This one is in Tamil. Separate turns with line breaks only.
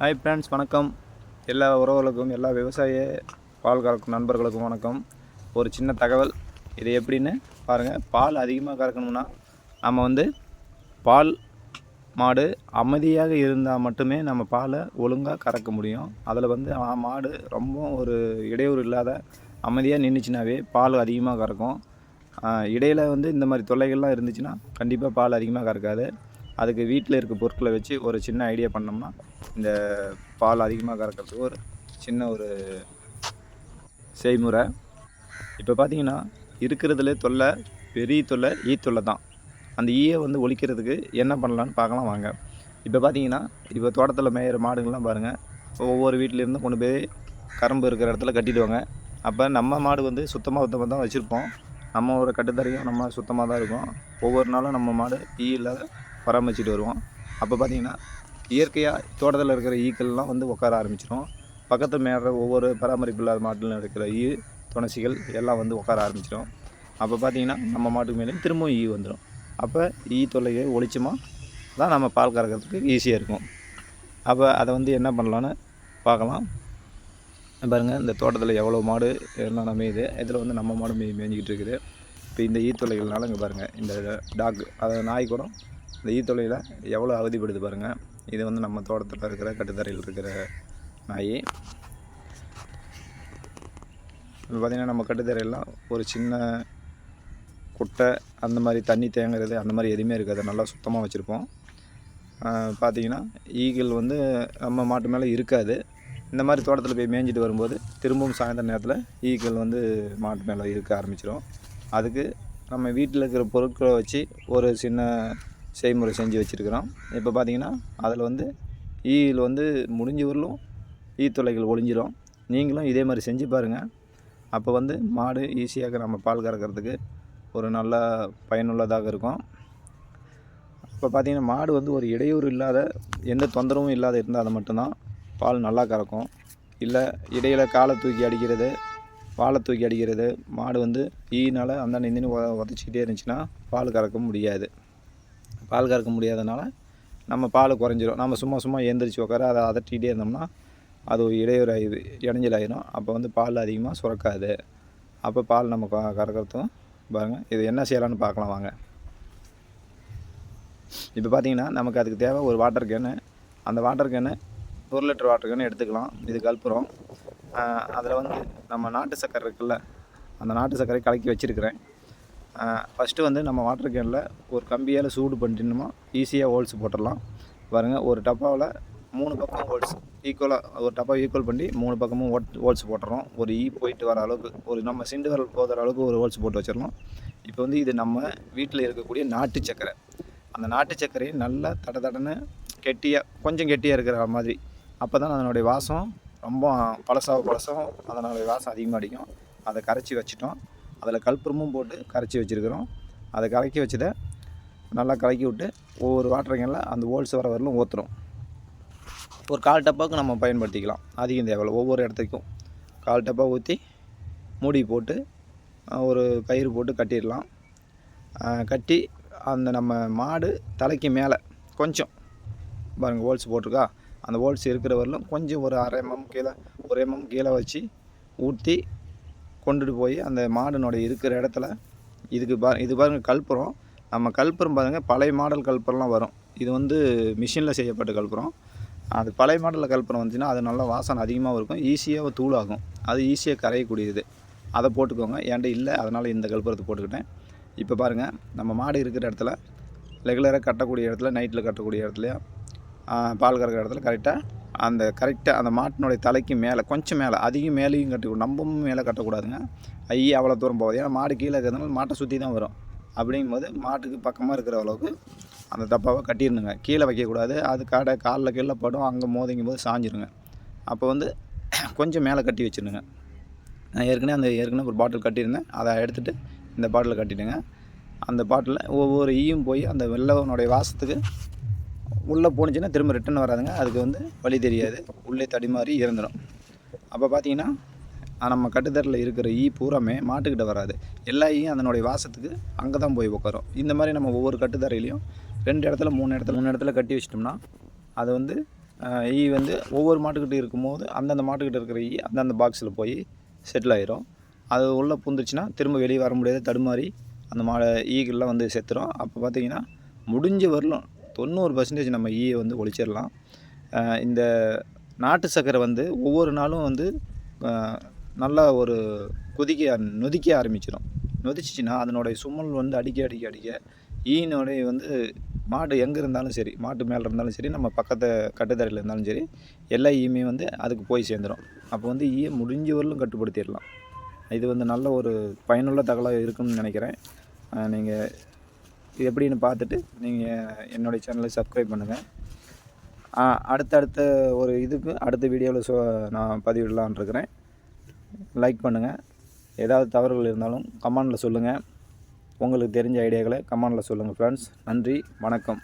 ஹாய் ஃப்ரெண்ட்ஸ் வணக்கம். எல்லா உறவுகளுக்கும் எல்லா விவசாய பால் கறக்கும் நண்பர்களுக்கும் வணக்கம். ஒரு சின்ன தகவல் இது எப்படின்னு பாருங்கள் பால் அதிகமாக கறக்கணும்னா நம்ம வந்து பால் மாடு அமைதியாக இருந்தால் மட்டுமே நம்ம பாலை ஒழுங்காக கறக்க முடியும். அதில் வந்து மாடு ரொம்ப ஒரு இடையூறு இல்லாத அமைதியாக நின்றுச்சுனாவே பால் அதிகமாக கறக்கும். இடையில் வந்து இந்த மாதிரி தொல்லைகள்லாம் இருந்துச்சுன்னா கண்டிப்பாக பால் அதிகமாக கறக்காது. அதுக்கு வீட்டில் இருக்க பொருட்களை வச்சு ஒரு சின்ன ஐடியா பண்ணோம்னா இந்த பால் அதிகமாக கறக்கிறதுக்கு ஒரு சின்ன ஒரு செய்முறை. இப்போ பார்த்தீங்கன்னா இருக்கிறதுல தொல்லை பெரிய தொல்லை ஈ தொல்லை தான். அந்த ஈயை வந்து ஒழிக்கிறதுக்கு என்ன பண்ணலான்னு பார்க்கலாம் வாங்க. இப்போ பார்த்தீங்கன்னா இப்போ தோட்டத்தில் மேயிற மாடுங்கள்லாம் பாருங்கள் ஒவ்வொரு வீட்டிலேருந்து கொண்டு போய் கரும்பு இருக்கிற இடத்துல கட்டிடுவாங்க. அப்போ நம்ம மாடு வந்து சுத்தமாக சுத்தமாக தான் வச்சுருப்போம். நம்ம ஒரு கட்டுத்தரையும் நம்ம சுத்தமாக தான் இருக்கும். ஒவ்வொரு நாளும் நம்ம மாடு ஈ இல்லாத பராமரிச்சுட்டு வருவோம். அப்போ பார்த்தீங்கன்னா இயற்கையாக தோட்டத்தில் இருக்கிற ஈக்கள்லாம் வந்து உட்கார ஆரம்பிச்சிடும் பக்கத்து மேடுற ஒவ்வொரு பராமரிப்பு இல்லாத மாட்டில் இருக்கிற ஈ துணசிகள் எல்லாம் வந்து உட்கார ஆரம்பிச்சிடும் அப்போ பார்த்தீங்கன்னா நம்ம மாட்டுக்கு மேலே திரும்பவும் ஈ வந்துடும் அப்போ ஈ தொல்லையை ஒழிச்சமாக தான் நம்ம பால் கறக்கிறதுக்கு ஈஸியாக இருக்கும். அப்போ அதை வந்து என்ன பண்ணலான்னு பார்க்கலாம். பாருங்கள் இந்த தோட்டத்தில் எவ்வளோ மாடு எல்லாம் மேயுது. இதில் வந்து நம்ம மாடு மே மேய்ஞ்சிக்கிட்டு இருக்குது. இப்போ இந்த ஈத்தொலைகள்னால இங்கே பாருங்கள் இந்த டாக் அதாவது நாய் கூட இந்த ஈ எவ்வளோ அவதிப்படுது பாருங்கள் இது வந்து நம்ம தோட்டத்தில் இருக்கிற கட்டுத்தரையில் இருக்கிற நாய். இப்போ பார்த்திங்கன்னா நம்ம கட்டுத்தரையெல்லாம் ஒரு சின்ன குட்டை அந்த மாதிரி தண்ணி தேங்குறது அந்த மாதிரி எதுவுமே இருக்காது. நல்லா சுத்தமாக வச்சுருப்போம். பார்த்தீங்கன்னா ஈகிள் வந்து நம்ம மாட்டு மேலே இருக்காது. இந்த மாதிரி தோட்டத்தில் போய் மேய்ஞ்சிட்டு வரும்போது திரும்பவும் சாயந்தர நேரத்தில் ஈக்கள் வந்து மாட்டு மேலே இருக்க ஆரம்பிச்சிடும் அதுக்கு நம்ம வீட்டில் இருக்கிற பொருட்களை வச்சு ஒரு சின்ன செய்முறை செஞ்சு வச்சுருக்கிறோம். இப்போ பார்த்தீங்கன்னா அதில் வந்து ஈயில் வந்து முடிஞ்ச வரலும் ஈ துளைகள் ஒளிஞ்சிரும். நீங்களும் இதே மாதிரி செஞ்சு பாருங்கள் அப்போ வந்து மாடு ஈஸியாக நம்ம பால் கறக்கிறதுக்கு ஒரு நல்ல பயனுள்ளதாக இருக்கும். இப்போ பார்த்தீங்கன்னா மாடு வந்து ஒரு இடையூறு இல்லாத எந்த தொந்தரவும் இல்லாத இருந்தால் அது மட்டும்தான் பால் நல்லா கறக்கும். இல்லை இடையில் காலை தூக்கி அடிக்கிறது வாழை தூக்கி அடிக்கிறது மாடு வந்து ஈனால் அந்த நின்று உதச்சிக்கிட்டே இருந்துச்சுன்னா பால் கறக்க முடியாது. பால் கறக்க முடியாதனால நம்ம பால் குறைஞ்சிரும். நம்ம சும்மா சும்மா எந்திரிச்சு உட்கார அதை அதட்டிகிட்டே இருந்தோம்னா அது ஒரு இடையூறு ஆயிடுது இடைஞ்சல் ஆயிரும் அப்போ வந்து பால் அதிகமாக சுரக்காது. அப்போ பால் நம்ம க- கறக்கிறதும் பாருங்கள் இது என்ன செய்யலாம்னு பார்க்கலாம் வாங்க. இப்போ பார்த்தீங்கன்னா நமக்கு அதுக்கு தேவை ஒரு வாட்டர் கேனு அந்த வாட்டர் கேனு ஒரு லிட்டர் வாட்டர் கேனு எடுத்துக்கலாம். இது கல்புரம். அதில் வந்து நம்ம நாட்டு சக்கரை இருக்குல்ல அந்த நாட்டு சர்க்கரை கலக்கி வச்சுருக்கிறேன். ஃபஸ்ட்டு வந்து நம்ம வாட்டர் கேனில் ஒரு கம்பியால் சூடு பண்ணிட்டோம்னா ஈஸியாக ஹோல்ஸ் போட்டுடலாம். பாருங்கள் ஒரு டப்பாவில் மூணு பக்கம் ஹோல்ஸ் ஈக்குவலாக ஒரு டப்பா ஈக்குவல் பண்ணி மூணு பக்கமும் ஓட் ஹோல்ஸ் போட்டுறோம். ஒரு ஈ போயிட்டு வர அளவுக்கு ஒரு நம்ம சிண்டு வரல் போகிற அளவுக்கு ஒரு ஹோல்ஸ் போட்டு வச்சிடலாம். இப்போ வந்து இது நம்ம வீட்டில் இருக்கக்கூடிய நாட்டு சக்கரை. அந்த நாட்டு சர்க்கரையை நல்லா தட தடன்னு கெட்டியாக கொஞ்சம் கெட்டியாக இருக்கிற மாதிரி. அப்போ தான் அதனுடைய வாசம் ரொம்ப பழசாக பழசாக அதனுடைய வாசம் அதிகமாக அடிக்கும். அதை கரைச்சி வச்சிட்டோம். அதில் கல்புரமும் போட்டு கரைச்சி வச்சுருக்கிறோம். அதை கலக்கி வச்சதை நல்லா கலக்கி விட்டு ஒவ்வொரு வாட்டர் கேனில் அந்த ஹோல்ஸ் வர வரலும் ஊற்றுறோம் ஒரு கால் டப்பாவுக்கு நம்ம பயன்படுத்திக்கலாம். அதிகம் தேவையில்ல. ஒவ்வொரு இடத்துக்கும் கால் டப்பா ஊற்றி மூடி போட்டு ஒரு கயிறு போட்டு கட்டிடலாம். கட்டி அந்த நம்ம மாடு தலைக்கு மேலே கொஞ்சம் பாருங்கள் ஹோல்ஸ் போட்டிருக்கா? அந்த ஹோல்ஸ் இருக்கிற வரலும் கொஞ்சம் ஒரு அரை எம்எம் கீழே ஒரு எம்எம் கீழே வச்சு ஊற்றி கொண்டுட்டு போய் அந்த மாடுனுடைய இருக்கிற இடத்துல இதுக்கு பா இது பாருங்கள் கல்புரம். நம்ம கல்புரம் பாருங்கள் பழைய மாடல் கல்புரம்லாம் வரும். இது வந்து மிஷினில் செய்யப்பட்ட கல்புரம். அது பழைய மாடலில் கல்புரம் வந்துச்சுன்னா அது நல்லா வாசனை அதிகமாக இருக்கும். ஈஸியாக தூளாகும். அது ஈஸியாக கரையக்கூடியது. அதை போட்டுக்கோங்க. என்கிட்ட இல்லை அதனால் இந்த கல்புரத்தை போட்டுக்கிட்டேன். இப்போ பாருங்கள் நம்ம மாடு இருக்கிற இடத்துல ரெகுலராக கட்டக்கூடிய இடத்துல நைட்டில் கட்டக்கூடிய இடத்துலையும் பால் கறக்கிற இடத்துல கரெக்டாக அந்த கரெக்டாக அந்த மாட்டினுடைய தலைக்கு மேலே கொஞ்சம் மேலே அதிகம் மேலேயும் கட்டக்கூடாது நம்பவும் மேலே கட்டக்கூடாதுங்க. ஐயா அவ்வளோ தூரம் போகாது. ஏன்னா மாடு கீழே இருக்கிறதுனால மாட்டை சுற்றி தான் வரும். அப்படிங்கும் போது மாட்டுக்கு பக்கமாக இருக்கிற அளவுக்கு அந்த டப்பாவை கட்டிடணுங்க. கீழே வைக்கக்கூடாது. அது கடை காலில் கீழே படும். அங்கே மோதிங்கும் போது சாஞ்சிருங்க. அப்போ வந்து கொஞ்சம் மேலே கட்டி வச்சிருங்க. நான் ஏற்கனவே அந்த ஏற்கனவே ஒரு பாட்டில் கட்டியிருந்தேன். அதை எடுத்துகிட்டு இந்த பாட்டில் கட்டிவிடுங்க அந்த பாட்டிலில் ஒவ்வொரு ஈயும் போய் அந்த வெள்ளவனுடைய வாசத்துக்கு உள்ளே போணுச்சுன்னா திரும்ப ரிட்டர்ன் வராதுங்க. அதுக்கு வந்து வழி தெரியாது. உள்ளே தடிமாறி இறந்துடும் அப்போ பார்த்தீங்கன்னா நம்ம கட்டுத்தரில் இருக்கிற ஈ பூராமே மாட்டுக்கிட்ட வராது. எல்லா ஈயும் அதனுடைய வாசத்துக்கு அங்கே தான் போய் உட்காரும் இந்த மாதிரி நம்ம ஒவ்வொரு கட்டுத்தரையிலையும் ரெண்டு இடத்துல மூணு இடத்துல மூணு இடத்துல கட்டி வச்சிட்டோம்னா அது வந்து ஈ வந்து ஒவ்வொரு மாட்டுக்கிட்ட இருக்கும்போது அந்தந்த மாட்டுக்கிட்ட இருக்கிற ஈ அந்தந்த பாக்ஸில் போய் செட்டில் ஆயிரும். அது உள்ளே பூந்துச்சுன்னா திரும்ப வெளியே வர முடியாது. தடுமாறி அந்த மா ஈகள்லாம் வந்து செத்துரும். அப்போ பார்த்தீங்கன்னா முடிஞ்ச வரலும் தொண்ணூறு பர்சன்டேஜ் நம்ம ஈயை வந்து ஒழிச்சிடலாம். இந்த நாட்டு சர்க்கரை வந்து ஒவ்வொரு நாளும் வந்து நல்லா ஒரு கொதிக்க நொதிக்க ஆரம்பிச்சிடும். நொதிச்சிச்சின்னா அதனுடைய சுமல் வந்து அடிக்க அடிக்க அடிக்க ஈனுடைய வந்து மாடு எங்கே இருந்தாலும் சரி மாட்டு மேலே இருந்தாலும் சரி நம்ம பக்கத்து கட்டுத்தரையில் இருந்தாலும் சரி எல்லா ஈயுமே வந்து அதுக்கு போய் சேர்ந்துடும் அப்போ வந்து ஈயை முடிஞ்ச வரலும் கட்டுப்படுத்திடலாம். இது வந்து நல்ல ஒரு பயனுள்ள தகவலாக இருக்கும்னு நினைக்கிறேன். நீங்கள் இது எப்படின்னு பார்த்துட்டு நீங்கள் என்னுடைய சேனலை சப்ஸ்கிரைப் பண்ணுங்கள் அடுத்தடுத்த ஒரு இதுக்கு அடுத்த வீடியோவில் ஸோ நான் பதிவிடலான்னு இருக்கிறேன். லைக் பண்ணுங்கள் ஏதாவது தவறுகள் இருந்தாலும் கமெண்டில் சொல்லுங்கள் உங்களுக்கு தெரிஞ்ச ஐடியாக்களை கமெண்டில் சொல்லுங்கள் ஃப்ரெண்ட்ஸ் நன்றி வணக்கம்.